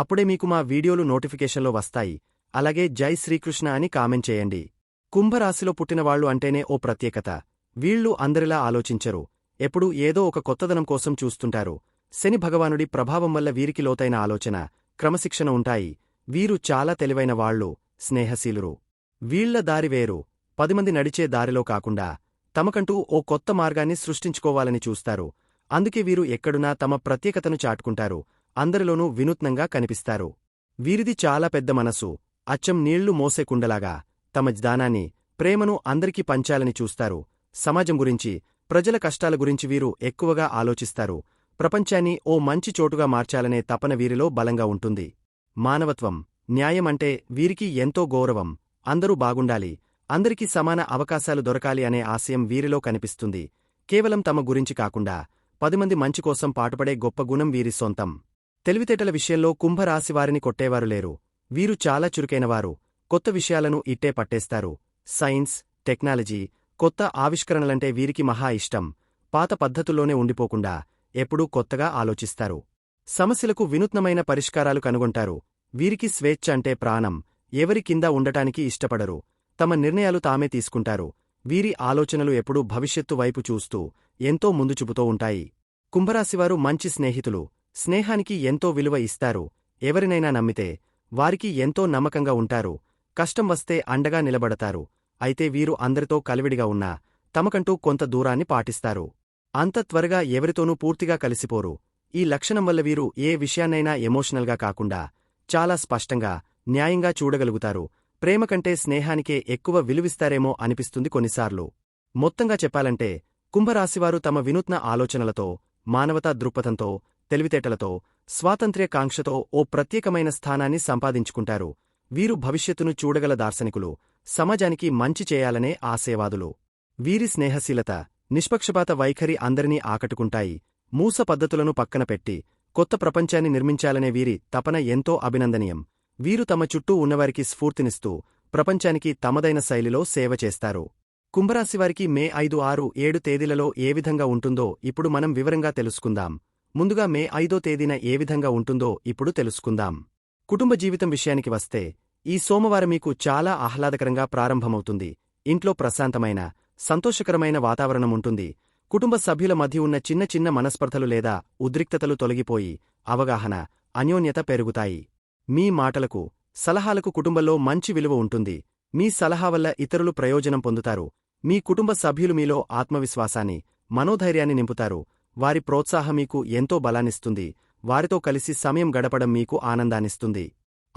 అప్పుడే మీకు మా వీడియోలు నోటిఫికేషన్లో వస్తాయి. అలాగే జై శ్రీకృష్ణ అని కామెంట్ చేయండి. కుంభరాశిలో పుట్టినవాళ్ళు అంటేనే ఓ ప్రత్యేకత. వీళ్ళు అందరిలా ఆలోచించరు. ఎప్పుడూ ఏదో ఒక కొత్తదనం కోసం చూస్తుంటారు. శని భగవానుడి ప్రభావం వల్ల వీరికి లోతైన ఆలోచన క్రమశిక్షణ ఉంటాయి. వీరు చాలా తెలివైన వాళ్ళు స్నేహశీలురు. వీళ్ళ దారి వేరు. పదిమంది నడిచే దారిలో కాకుండా తమకంటూ ఓ కొత్త మార్గాన్ని సృష్టించుకోవాలని చూస్తారు. అందుకే వీరు ఎక్కడున్నా తమ ప్రత్యేకతను చాటుకుంటారు. అందరిలోనూ వినూత్నంగా కనిపిస్తారు. వీరిది చాలా పెద్ద మనసు అచ్చం నీళ్ళు మోసే కుండలాగా. తమ జ్ఞానాన్ని ప్రేమను అందరికీ పంచాలని చూస్తారు. సమాజం గురించి ప్రజల కష్టాల గురించి వీరు ఎక్కువగా ఆలోచిస్తారు. ప్రపంచాన్ని ఓ మంచి చోటుగా మార్చాలనే తపన వీరిలో బలంగా ఉంటుంది. మానవత్వం న్యాయం అంటే వీరికి ఎంతో గౌరవం. అందరూ బాగుండాలి. అందరికీ సమాన అవకాశాలు దొరకాలి అనే ఆశయం వీరిలో కనిపిస్తుంది. కేవలం తమ గురించి కాకుండా పదిమంది మంచి కోసం పాటుపడే గొప్ప గుణం వీరి సొంతం. తెలివితేటల విషయంలో కుంభరాశివారిని కొట్టేవారు లేరు. వీరు చాలా చురుకైనవారు. కొత్త విషయాలను ఇట్టే పట్టేస్తారు. సైన్స్ టెక్నాలజీ కొత్త ఆవిష్కరణలంటే వీరికి మహా ఇష్టం. పాత పద్ధతుల్లోనే ఉండిపోకుండా ఎప్పుడూ కొత్తగా ఆలోచిస్తారు. సమస్యలకు వినూత్నమైన పరిష్కారాలు కనుగొంటారు. వీరికి స్వేచ్ఛ అంటే ప్రాణం. ఎవరి కింద ఉండటానికి ఇష్టపడరు. తమ నిర్ణయాలు తామే తీసుకుంటారు. వీరి ఆలోచనలు ఎప్పుడూ భవిష్యత్తు వైపు చూస్తూ ఎంతో ముందు చూపుతూ ఉంటాయి. కుంభరాశివారు మంచి స్నేహితులు. స్నేహానికి ఎంతో విలువ ఇస్తారు. ఎవరినైనా నమ్మితే వారికి ఎంతో నమ్మకంగా ఉంటారు. కష్టం వస్తే అండగా నిలబడతారు. అయితే వీరు అందరితో కలివిడిగా ఉన్నా తమకంటూ కొంత దూరాన్ని పాటిస్తారు. అంత త్వరగా ఎవరితోనూ పూర్తిగా కలిసిపోరు. ఈ లక్షణం వల్ల వీరు ఏ విషయాన్నైనా ఎమోషనల్గా కాకుండా చాలా స్పష్టంగా న్యాయంగా చూడగలుగుతారు. ప్రేమ కంటే స్నేహానికే ఎక్కువ విలువిస్తారేమో అనిపిస్తుంది కొన్నిసార్లు. మొత్తంగా చెప్పాలంటే కుంభరాశివారు తమ వినూత్న ఆలోచనలతో మానవతా దృక్పథంతో తెలివితేటలతో స్వాతంత్ర్యకాంక్షతో ఓ ప్రత్యేకమైన స్థానాన్ని సంపాదించుకుంటారు. వీరు భవిష్యత్తును చూడగల దార్శనికులు సమాజానికి మంచి చేయాలనే ఆశయవాదులు. వీరి స్నేహశీలత నిష్పక్షపాత వైఖరి అందరినీ ఆకట్టుకుంటాయి. మూస పద్ధతులను పక్కన పెట్టి కొత్త ప్రపంచాన్ని నిర్మించాలనే వీరి తపన ఎంతో అభినందనీయం. వీరు తమ చుట్టూ ఉన్నవారికి స్ఫూర్తినిస్తూ ప్రపంచానికి తమదైన శైలిలో సేవ చేస్తారు. కుంభరాశివారికి మే ఐదు ఆరు ఏడు తేదీలలో ఏ విధంగా ఉంటుందో ఇప్పుడు మనం వివరంగా తెలుసుకుందాం. ముందుగా మే ఐదో తేదీన ఏ విధంగా ఉంటుందో ఇప్పుడు తెలుసుకుందాం. కుటుంబ జీవితం విషయానికి వస్తే ఈ సోమవారం మీకు చాలా ఆహ్లాదకరంగా ప్రారంభమవుతుంది. ఇంట్లో ప్రశాంతమైన సంతోషకరమైన వాతావరణం ఉంటుంది. కుటుంబ సభ్యుల మధ్య ఉన్న చిన్న చిన్న మనస్పర్ధలు లేదా ఉద్రిక్తతలు తొలగిపోయి అవగాహన అన్యోన్యత పెరుగుతాయి. మీ మాటలకు సలహాలకు కుటుంబంలో మంచి విలువ ఉంటుంది. మీ సలహా వల్ల ఇతరులు ప్రయోజనం పొందుతారు. మీ కుటుంబ సభ్యులు మీలో ఆత్మవిశ్వాసాన్ని మనోధైర్యాన్ని నింపుతారు. వారి ప్రోత్సాహం మీకు ఎంతో బలాన్నిస్తుంది. వారితో కలిసి సమయం గడపడం మీకు ఆనందాన్నిస్తుంది.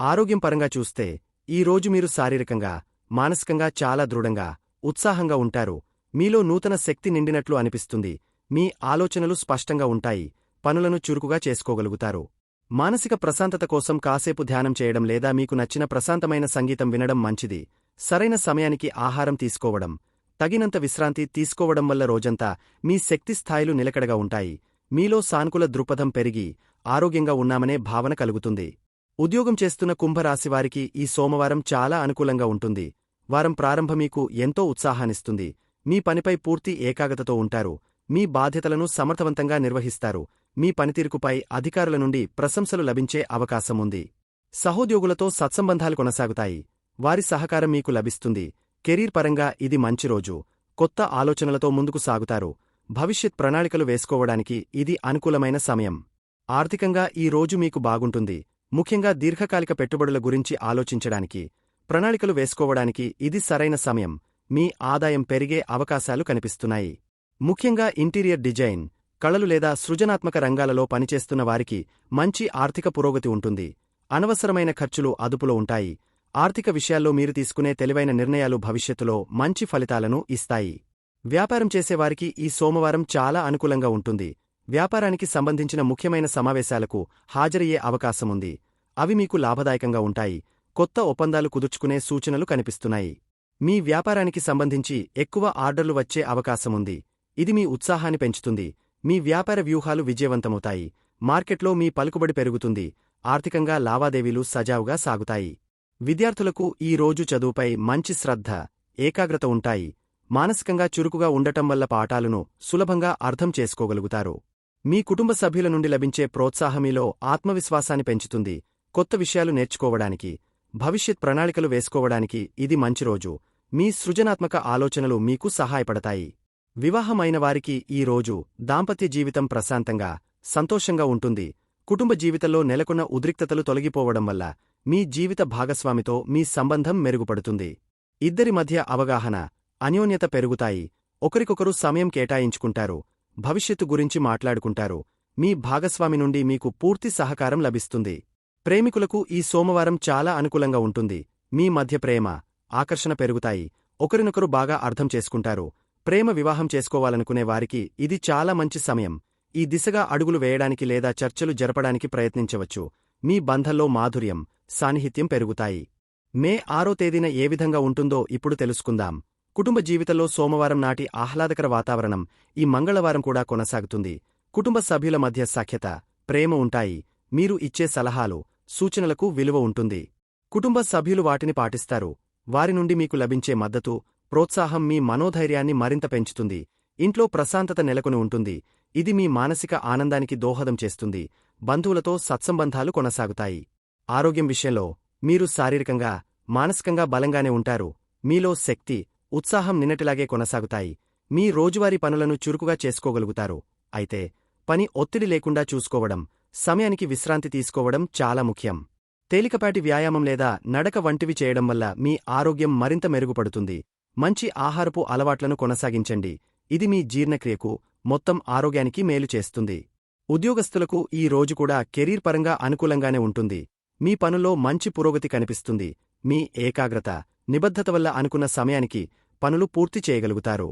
ఆరోగ్యం పరంగా చూస్తే ఈ రోజు మీరు శారీరకంగా మానసికంగా చాలా దృఢంగా ఉత్సాహంగా ఉంటారు. మీలో నూతన శక్తి నిండినట్లు అనిపిస్తుంది. మీ ఆలోచనలు స్పష్టంగా ఉంటాయి. పనులను చురుకుగా చేసుకోగలుగుతారు. మానసిక ప్రశాంతత కోసం కాసేపు ధ్యానం చేయడం లేదా మీకు నచ్చిన ప్రశాంతమైన సంగీతం వినడం మంచిది. సరైన సమయానికి ఆహారం తీసుకోవడం. తగినంత విశ్రాంతి తీసుకోవడం వల్ల రోజంతా మీ శక్తి స్థాయిలు నిలకడగా ఉంటాయి. మీలో సానుకూల దృక్పథం పెరిగి ఆరోగ్యంగా ఉన్నామనే భావన కలుగుతుంది. ఉద్యోగం చేస్తున్న కుంభరాశివారికి ఈ సోమవారం చాలా అనుకూలంగా ఉంటుంది. వారం ప్రారంభ మీకు ఎంతో ఉత్సాహాన్నిస్తుంది. మీ పనిపై పూర్తి ఏకాగ్రతతో ఉంటారు. మీ బాధ్యతలను సమర్థవంతంగా నిర్వహిస్తారు. మీ పనితీరుకుపై అధికారుల నుండి ప్రశంసలు లభించే అవకాశముంది. సహోద్యోగులతో సత్సంబంధాలు కొనసాగుతాయి. వారి సహకారం మీకు లభిస్తుంది. కెరీర్ పరంగా ఇది మంచి రోజు. కొత్త ఆలోచనలతో ముందుకు సాగుతారు. భవిష్యత్ ప్రణాళికలు వేసుకోవడానికి ఇది అనుకూలమైన సమయం. ఆర్థికంగా ఈ రోజు మీకు బాగుంటుంది. ముఖ్యంగా దీర్ఘకాలిక పెట్టుబడుల గురించి ఆలోచించడానికి ప్రణాళికలు వేసుకోవడానికి ఇది సరైన సమయం. మీ ఆదాయం పెరిగే అవకాశాలు కనిపిస్తున్నాయి. ముఖ్యంగా ఇంటీరియర్ డిజైన్ కళలు లేదా సృజనాత్మక రంగాలలో పనిచేస్తున్న వారికి మంచి ఆర్థిక పురోగతి ఉంటుంది. అనవసరమైన ఖర్చులు అదుపులో ఉంటాయి. ఆర్థిక విషయాల్లో మీరు తీసుకునే తెలివైన నిర్ణయాలు భవిష్యత్తులో మంచి ఫలితాలను ఇస్తాయి. వ్యాపారం చేసేవారికి ఈ సోమవారం చాలా అనుకూలంగా ఉంటుంది. వ్యాపారానికి సంబంధించిన ముఖ్యమైన సమావేశాలకు హాజరయ్యే అవకాశముంది. అవి మీకు లాభదాయకంగా ఉంటాయి. కొత్త ఒప్పందాలు కుదుర్చుకునే సూచనలు కనిపిస్తున్నాయి. మీ వ్యాపారానికి సంబంధించి ఎక్కువ ఆర్డర్లు వచ్చే అవకాశముంది. ఇది మీ ఉత్సాహాన్ని పెంచుతుంది. మీ వ్యాపార వ్యూహాలు విజయవంతమవుతాయి. మార్కెట్లో మీ పలుకుబడి పెరుగుతుంది. ఆర్థికంగా లావాదేవీలు సజావుగా సాగుతాయి. విద్యార్థులకు ఈ రోజు చదువుపై మంచి శ్రద్ధ ఏకాగ్రత ఉంటాయి. మానసికంగా చురుకుగా ఉండటం వల్ల పాఠాలను సులభంగా అర్థం చేసుకోగలుగుతారు. మీ కుటుంబ సభ్యుల నుండి లభించే ప్రోత్సాహమీలో ఆత్మవిశ్వాసాన్ని పెంచుతుంది. కొత్త విషయాలు నేర్చుకోవడానికి భవిష్యత్ ప్రణాళికలు వేసుకోవడానికి ఇది మంచి రోజు. మీ సృజనాత్మక ఆలోచనలు మీకు సహాయపడతాయి. వివాహమైన వారికి ఈ రోజు దాంపత్య జీవితం ప్రశాంతంగా సంతోషంగా ఉంటుంది. కుటుంబ జీవితంలో నెలకొన్న ఉద్రిక్తతలు తొలగిపోవడం వల్ల మీ జీవిత భాగస్వామితో మీ సంబంధం మెరుగుపడుతుంది. ఇద్దరి మధ్య అవగాహన అన్యోన్యత పెరుగుతాయి. ఒకరికొకరు సమయం కేటాయించుకుంటారు. భవిష్యత్తు గురించి మాట్లాడుకుంటారు. మీ భాగస్వామి నుండి మీకు పూర్తి సహకారం లభిస్తుంది. ప్రేమికులకు ఈ సోమవారం చాలా అనుకూలంగా ఉంటుంది. మీ మధ్య ప్రేమ ఆకర్షణ పెరుగుతాయి. ఒకరినొకరు బాగా అర్థం చేసుకుంటారు. ప్రేమ వివాహం చేసుకోవాలనుకునే వారికి ఇది చాలా మంచి సమయం. ఈ దిశగా అడుగులు వేయడానికి లేదా చర్చలు జరపడానికి ప్రయత్నించవచ్చు. మీ బంధంలో మాధుర్యం సాన్నిహిత్యం పెరుగుతాయి. మే ఆరో తేదీన ఏ విధంగా ఉంటుందో ఇప్పుడు తెలుసుకుందాం. కుటుంబ జీవితంలో సోమవారం నాటి ఆహ్లాదకర వాతావరణం ఈ మంగళవారం కూడా కొనసాగుతుంది. కుటుంబ సభ్యుల మధ్య సఖ్యత ప్రేమ ఉంటాయి. మీరు ఇచ్చే సలహాలు సూచనలకు విలువ ఉంటుంది. కుటుంబ సభ్యులు వాటిని పాటిస్తారు. వారి నుండి మీకు లభించే మద్దతు ప్రోత్సాహం మీ మనోధైర్యాన్ని మరింత పెంచుతుంది. ఇంట్లో ప్రశాంతత నెలకొని ఉంటుంది. ఇది మీ మానసిక ఆనందానికి దోహదం చేస్తుంది. బంధువులతో సత్సంబంధాలు కొనసాగుతాయి. ఆరోగ్యం విషయంలో మీరు శారీరకంగా మానసికంగా బలంగానే ఉంటారు. మీలో శక్తి ఉత్సాహం నిన్నటిలాగే కొనసాగుతాయి. మీ రోజువారీ పనులను చురుకుగా చేసుకోగలుగుతారు. అయితే పని ఒత్తిడి లేకుండా చూసుకోవడం సమయానికి విశ్రాంతి తీసుకోవడం చాలా ముఖ్యం. తేలికపాటి వ్యాయామం లేదా నడక వంటివి చేయడం వల్ల మీ ఆరోగ్యం మరింత మెరుగుపడుతుంది. మంచి ఆహారపు అలవాట్లను కొనసాగించండి. ఇది మీ జీర్ణక్రియకు మొత్తం ఆరోగ్యానికి మేలు చేస్తుంది. ఉద్యోగస్తులకు ఈ రోజు కూడా కెరీర్ పరంగా అనుకూలంగానే ఉంటుంది. మీ పనుల్లో మంచి పురోగతి కనిపిస్తుంది. మీ ఏకాగ్రత నిబద్ధత వల్ల అనుకున్న సమయానికి పనులు పూర్తి చేయగలుగుతారు.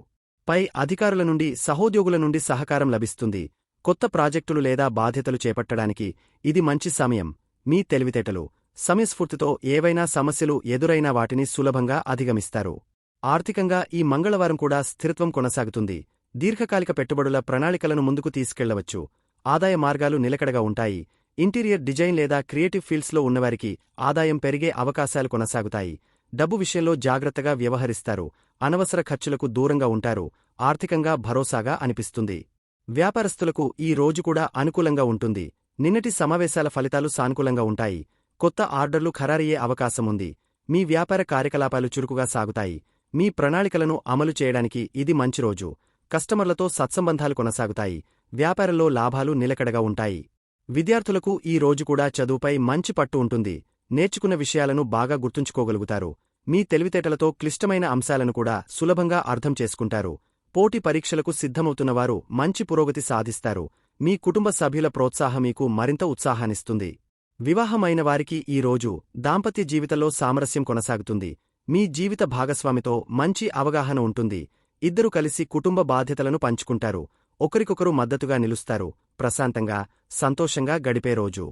పై అధికారుల నుండి సహోద్యోగుల నుండి సహకారం లభిస్తుంది. కొత్త ప్రాజెక్టులు లేదా బాధ్యతలు చేపట్టడానికి ఇది మంచి సమయం. మీ తెలివితేటలు సమయస్ఫూర్తితో ఏవైనా సమస్యలు ఎదురైనా వాటిని సులభంగా అధిగమిస్తారు. ఆర్థికంగా ఈ మంగళవారం కూడా స్థిరత్వం కొనసాగుతుంది. దీర్ఘకాలిక పెట్టుబడుల ప్రణాళికలను ముందుకు తీసుకెళ్ళవచ్చు. ఆదాయ మార్గాలు నిలకడగా ఉంటాయి. ఇంటీరియర్ డిజైన్ లేదా క్రియేటివ్ ఫీల్డ్స్లో ఉన్నవారికి ఆదాయం పెరిగే అవకాశాలు కొనసాగుతాయి. డబ్బు విషయంలో జాగ్రత్తగా వ్యవహరిస్తారు. అనవసర ఖర్చులకు దూరంగా ఉంటారు. ఆర్థికంగా భరోసాగా అనిపిస్తుంది. వ్యాపారస్తులకు ఈ రోజు కూడా అనుకూలంగా ఉంటుంది. నిన్నటి సమావేశాల ఫలితాలు సానుకూలంగా ఉంటాయి. కొత్త ఆర్డర్లు ఖరారయ్యే అవకాశముంది మీ వ్యాపార కార్యకలాపాలు చురుకుగా సాగుతాయి. మీ ప్రణాళికలను అమలు చేయడానికి ఇది మంచి రోజు. కస్టమర్లతో సత్సంబంధాలు కొనసాగుతాయి. వ్యాపారంలో లాభాలు నిలకడగా ఉంటాయి. విద్యార్థులకు ఈ రోజు కూడా చదువుపై మంచి పట్టు ఉంటుంది. నేర్చుకున్న విషయాలను బాగా గుర్తుంచుకోగలుగుతారు. మీ తెలివితేటలతో క్లిష్టమైన అంశాలను కూడా సులభంగా అర్థం చేసుకుంటారు. పోటీ పరీక్షలకు సిద్ధమవుతున్నవారు మంచి పురోగతి సాధిస్తారు. మీ కుటుంబ సభ్యుల ప్రోత్సాహం మీకు మరింత ఉత్సాహాన్నిస్తుంది. వివాహమైన వారికి ఈ రోజు దాంపత్య జీవితంలో సామరస్యం కొనసాగుతుంది. మీ జీవిత భాగస్వామితో మంచి అవగాహన ఉంటుంది. ఇద్దరు కలిసి కుటుంబ బాధ్యతలను పంచుకుంటారు. ఒకరికొకరు మద్దతుగా నిలుస్తారు. ప్రశాంతంగా సంతోషంగా గడిపే రోజు.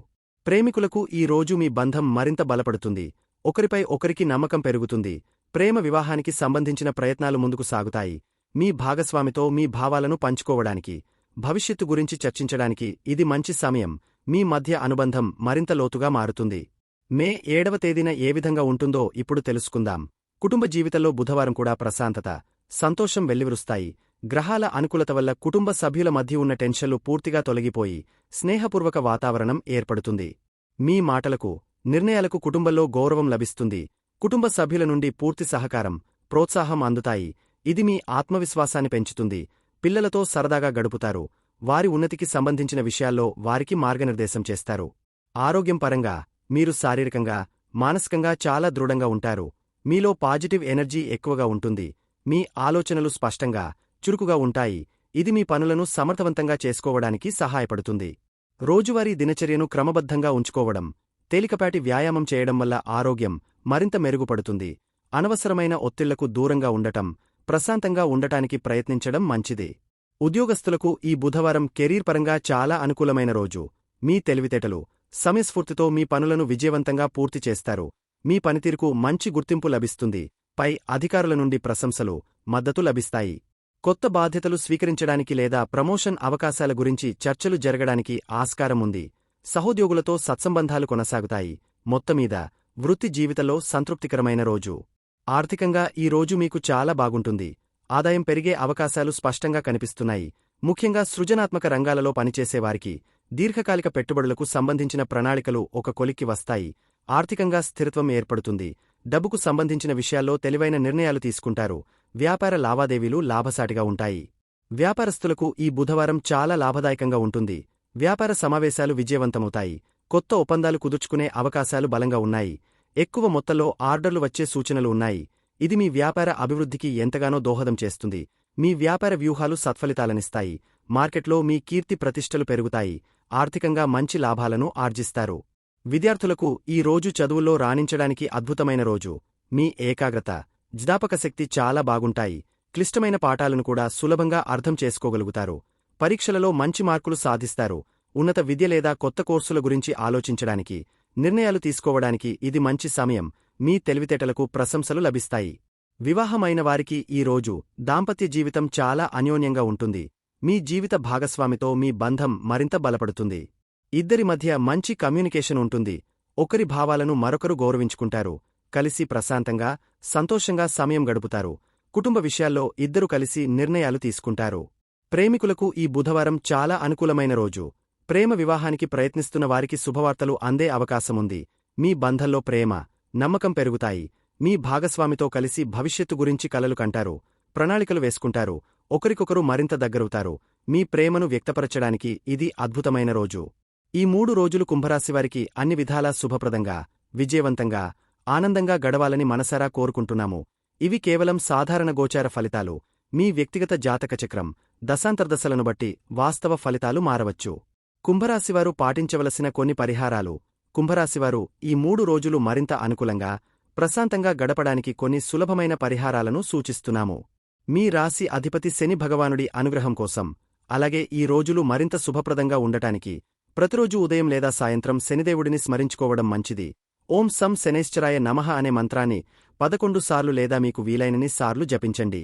ప్రేమికులకు ఈ రోజు మీ బంధం మరింత బలపడుతుంది. ఒకరిపై ఒకరికి నమ్మకం పెరుగుతుంది. ప్రేమ వివాహానికి సంబంధించిన ప్రయత్నాలు ముందుకు సాగుతాయి. మీ భాగస్వామితో మీ భావాలను పంచుకోవడానికి భవిష్యత్తు గురించి చర్చించడానికి ఇది మంచి సమయం. మీ మధ్య అనుబంధం మరింత లోతుగా మారుతుంది. మే ఏడవ తేదీన ఏ విధంగా ఉంటుందో ఇప్పుడు తెలుసుకుందాం. కుటుంబ జీవితంలో బుధవారం కూడా ప్రశాంతత సంతోషం వెల్లివిరుస్తాయి. గ్రహాల అనుకూలత వల్ల కుటుంబ సభ్యుల మధ్య ఉన్న టెన్షన్లు పూర్తిగా తొలగిపోయి స్నేహపూర్వక వాతావరణం ఏర్పడుతుంది. మీ మాటలకు నిర్ణయాలకు కుటుంబంలో గౌరవం లభిస్తుంది. కుటుంబ సభ్యుల నుండి పూర్తి సహకారం ప్రోత్సాహం అందుతాయి. ఇది మీ ఆత్మవిశ్వాసాన్ని పెంచుతుంది. పిల్లలతో సరదాగా గడుపుతారు. వారి ఉన్నతికి సంబంధించిన విషయాల్లో వారికి మార్గనిర్దేశం చేస్తారు. ఆరోగ్యం పరంగా మీరు శారీరకంగా మానసికంగా చాలా దృఢంగా ఉంటారు. మీలో పాజిటివ్ ఎనర్జీ ఎక్కువగా ఉంటుంది. మీ ఆలోచనలు స్పష్టంగా చురుకుగా ఉంటాయి. ఇది మీ పనులను సమర్థవంతంగా చేసుకోవడానికి సహాయపడుతుంది. రోజువారీ దినచర్యను క్రమబద్ధంగా ఉంచుకోవడం తేలికపాటి వ్యాయామం చేయడం వల్ల ఆరోగ్యం మరింత మెరుగుపడుతుంది. అనవసరమైన ఒత్తిళ్ళకు దూరంగా ఉండటం ప్రశాంతంగా ఉండటానికి ప్రయత్నించడం మంచిది. ఉద్యోగస్తులకు ఈ బుధవారం కెరీర్ పరంగా చాలా అనుకూలమైన రోజు. మీ తెలివితేటలు సమయస్ఫూర్తితో మీ పనులను విజయవంతంగా పూర్తి చేస్తారు. మీ పనితీరుకు మంచి గుర్తింపు లభిస్తుంది. పై అధికారుల నుండి ప్రశంసలు మద్దతు లభిస్తాయి. కొత్త బాధ్యతలు స్వీకరించడానికి లేదా ప్రమోషన్ అవకాశాల గురించి చర్చలు జరగడానికి ఆస్కారం ఉంది. సహోద్యోగులతో సత్సంబంధాలు కొనసాగుతాయి. మొత్తమీద వృత్తి జీవితంలో సంతృప్తికరమైన రోజు. ఆర్థికంగా ఈ రోజు మీకు చాలా బాగుంటుంది. ఆదాయం పెరిగే అవకాశాలు స్పష్టంగా కనిపిస్తున్నాయి. ముఖ్యంగా సృజనాత్మక రంగాలలో పనిచేసేవారికి దీర్ఘకాలిక పెట్టుబడులకు సంబంధించిన ప్రణాళికలు ఒక కొలిక్కి వస్తాయి. ఆర్థికంగా స్థిరత్వం ఏర్పడుతుంది. డబ్బుకు సంబంధించిన విషయాల్లో తెలివైన నిర్ణయాలు తీసుకుంటారు. వ్యాపార లావాదేవీలు లాభసాటిగా ఉంటాయి. వ్యాపారస్తులకు ఈ బుధవారం చాలా లాభదాయకంగా ఉంటుంది. వ్యాపార సమావేశాలు విజయవంతమవుతాయి. కొత్త ఒప్పందాలు కుదుర్చుకునే అవకాశాలు బలంగా ఉన్నాయి. ఎక్కువ మొత్తంలో ఆర్డర్లు వచ్చే సూచనలు ఉన్నాయి. ఇది మీ వ్యాపార అభివృద్ధికి ఎంతగానో దోహదం చేస్తుంది. మీ వ్యాపార వ్యూహాలు సత్ఫలితాలనిస్తాయి. మార్కెట్లో మీ కీర్తి ప్రతిష్టలు పెరుగుతాయి. ఆర్థికంగా మంచి లాభాలను ఆర్జిస్తారు. విద్యార్థులకు ఈ రోజు చదువుల్లో రాణించడానికి అద్భుతమైన రోజు. మీ ఏకాగ్రత. జ్ఞాపకశక్తి చాలా బాగుంటాయి. క్లిష్టమైన పాఠాలను కూడా సులభంగా అర్థం చేసుకోగలుగుతారు. పరీక్షలలో మంచి మార్కులు సాధిస్తారు. ఉన్నత విద్య లేదా కొత్త కోర్సుల గురించి ఆలోచించడానికి నిర్ణయాలు తీసుకోవడానికి ఇది మంచి సమయం. మీ తెలివితేటలకు ప్రశంసలు లభిస్తాయి. వివాహమైన వారికి ఈ రోజు దాంపత్య జీవితం చాలా అన్యోన్యంగా ఉంటుంది. మీ జీవిత భాగస్వామితో మీ బంధం మరింత బలపడుతుంది. ఇద్దరి మధ్య మంచి కమ్యూనికేషన్ ఉంటుంది. ఒకరి భావాలను మరొకరు గౌరవించుకుంటారు. కలిసి ప్రశాంతంగా సంతోషంగా సమయం గడుపుతారు. కుటుంబ విషయాల్లో ఇద్దరు కలిసి నిర్ణయాలు తీసుకుంటారు. ప్రేమికులకు ఈ బుధవారం చాలా అనుకూలమైన రోజు. ప్రేమ వివాహానికి ప్రయత్నిస్తున్న వారికి శుభవార్తలు అందే అవకాశముంది. మీ బంధంలో ప్రేమ నమ్మకం పెరుగుతాయి. మీ భాగస్వామితో కలిసి భవిష్యత్తు గురించి కలలు కంటారు. ప్రణాళికలు వేసుకుంటారు. ఒకరికొకరు మరింత దగ్గరవుతారు. మీ ప్రేమను వ్యక్తపరచడానికి ఇది అద్భుతమైన రోజు. ఈ మూడు రోజులు కుంభరాశివారికి అన్ని విధాలా శుభప్రదంగా విజయవంతంగా ఆనందంగా గడవాలని మనసారా కోరుకుంటున్నాము. ఇవి కేవలం సాధారణ గోచార ఫలితాలు. మీ వ్యక్తిగత జాతక చక్రం దశాంతర్దశలను బట్టి వాస్తవ ఫలితాలు మారవచ్చు. కుంభరాశివారు పాటించవలసిన కొన్ని పరిహారాలు. కుంభరాశివారు ఈ మూడు రోజులు మరింత అనుకూలంగా ప్రశాంతంగా గడపడానికి కొన్ని సులభమైన పరిహారాలను సూచిస్తున్నాము. మీ రాశి అధిపతి శని భగవానుడి అనుగ్రహం కోసం అలాగే ఈ రోజులు మరింత శుభప్రదంగా ఉండటానికి ప్రతిరోజు ఉదయం లేదా సాయంత్రం శనిదేవుడిని స్మరించుకోవడం మంచిది. ఓం సం శనేశ్చరాయ నమః అనే మంత్రాన్ని పదకొండు సార్లు లేదా మీకు వీలైనన్ని సార్లు జపించండి.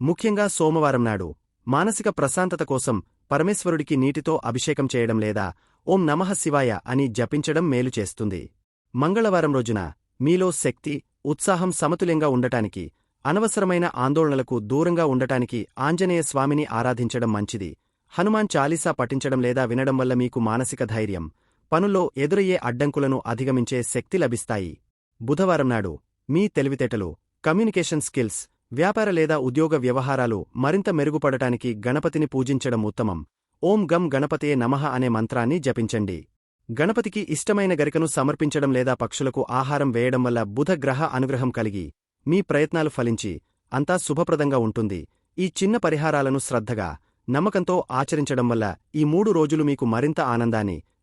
ముఖ్యంగా సోమవారం నాడు మానసిక ప్రశాంతత కోసం పరమేశ్వరుడికి నీటితో అభిషేకం చేయడం లేదా ఓం నమః శివాయ అని జపించడం మేలు చేస్తుంది. మంగళవారం రోజున మీలో శక్తి ఉత్సాహం సమతుల్యంగా ఉండటానికి అనవసరమైన ఆందోళనలకు దూరంగా ఉండటానికి ఆంజనేయ స్వామిని ఆరాధించడం మంచిది. హనుమాన్ చాలీసా పఠించడం లేదా వినడం వల్ల మీకు మానసిక ధైర్యం పనుల్లో ఎదురయ్యే అడ్డంకులను అధిగమించే శక్తి లభిస్తాయి. బుధవారం నాడు మీ తెలివితేటలు కమ్యూనికేషన్ స్కిల్స్ వ్యాపార లేదా ఉద్యోగ వ్యవహారాలు మరింత మెరుగుపడటానికి గణపతిని పూజించడం ఉత్తమం. ఓం గం గణపతే నమః అనే మంత్రాన్ని జపించండి. గణపతికి ఇష్టమైన గరికను సమర్పించడం లేదా పక్షులకు ఆహారం వేయడం వల్ల బుధ గ్రహ అనుగ్రహం కలిగి మీ ప్రయత్నాలు ఫలించి అంతా శుభప్రదంగా ఉంటుంది. ఈ చిన్న పరిహారాలను శ్రద్ధగా నమ్మకంతో ఆచరించడం వల్ల ఈ మూడు రోజులు మీకు మరింత ఆనందాన్ని